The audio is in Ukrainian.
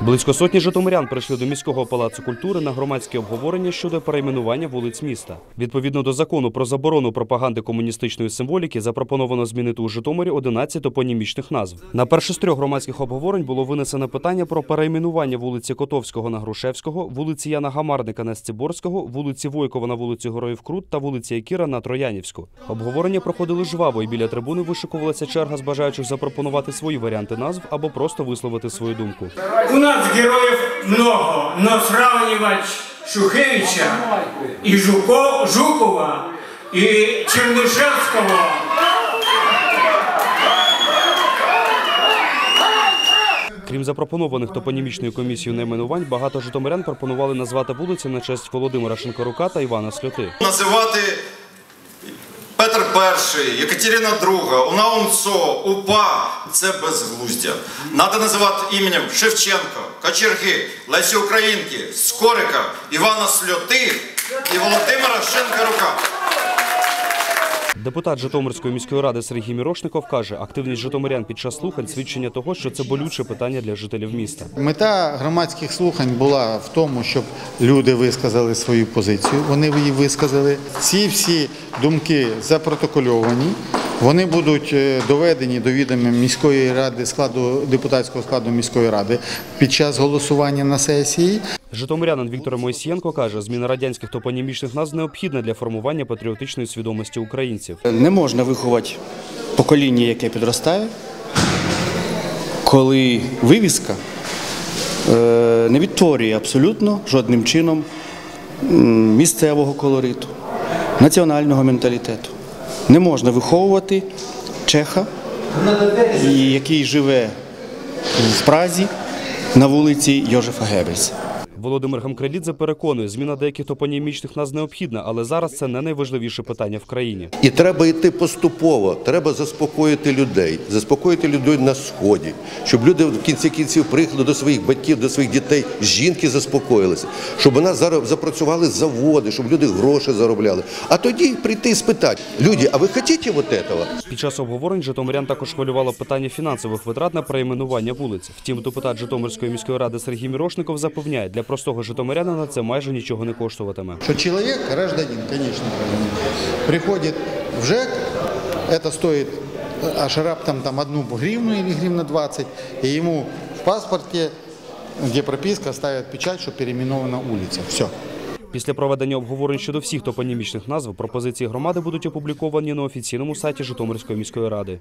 Близько сотні житомирян прийшли до міського палацу культури на громадське обговорення щодо перейменування вулиць міста. Відповідно до закону про заборону пропаганди комуністичної символіки, запропоновано змінити у Житомирі 11 топонімічних назв. На перше з трьох громадських обговорень було винесено питання про перейменування вулиці Котовського на Грушевського, вулиці Яна Гамарника на Сциборського, вулиці Войкова на вулиці Героїв Крут та вулиці Якіра на Троянівську. Обговорення проходили жваво, і біля трибуни вишикувалася черга з бажаючих запропонувати свої варіанти назв або просто висловити свою думку. У нас героїв много, но сравнивать Шухевича и Жуко, Жукова и Чернышевского Крім запропонованих топонімічною комісією найменувань, багато житомирян пропонували назвати вулиці на честь Володимира Шинкарука та Івана Сльоти. називати Петр І, Екатерина II, Унаунцо, УПА це безглуздя. Надо називати іменем Шевченко, Кочерги, Лесі Українки, Скорика, Івана Сльоти і Володимира Шинкарука. Депутат Житомирської міської ради Сергій Мірошников каже, активність житомирян під час слухань свідчення того, що це болюче питання для жителів міста. Мета громадських слухань була в тому, щоб люди висказали свою позицію. Вони її висказали. Ці всі думки запротокольовані. Вони будуть е, доведені до відома міської ради складу депутатського складу міської ради під час голосування на сесії. Житомирянин Віктор Мойсієнко каже, зміна радянських топонімічних назв необхідна для формування патріотичної свідомості українців. Не можна виховати покоління, яке підростає, коли вивіска е, не відтворює абсолютно жодним чином місцевого колориту, національного менталітету. Не можна виховувати чеха, який живе в Празі на вулиці Йожефа Геббельса. Володимир Хамкрелідзе переконує, зміна деяких топонімічних назв необхідна, але зараз це не найважливіше питання в країні. І треба йти поступово, треба заспокоїти людей, заспокоїти людей на сході, щоб люди в кінці кінців приїхали до своїх батьків, до своїх дітей, жінки заспокоїлися, щоб у нас зараз запрацювали заводи, щоб люди гроші заробляли. А тоді прийти і спитати, люди, а ви хочете вот этого? Під час обговорень Житомирян також хвилювало питання фінансових витрат на перейменування вулиць. Втім, депутат Житомирської міської ради Сергій Мірошников запевняє, для простого житомирянина це майже нічого не коштуватиме. Что человек, гражданин, конечно, гражданин, приходит в ЖЭК, это стоит э, аж раптом там одну гривну или гривна 20, и ему в паспорте, где прописка, ставят печать, что переименована улица. Все. Після проведення обговорень щодо всіх топонімічних назв пропозиції громади будуть опубліковані на офіційному сайті Житомирської міської ради.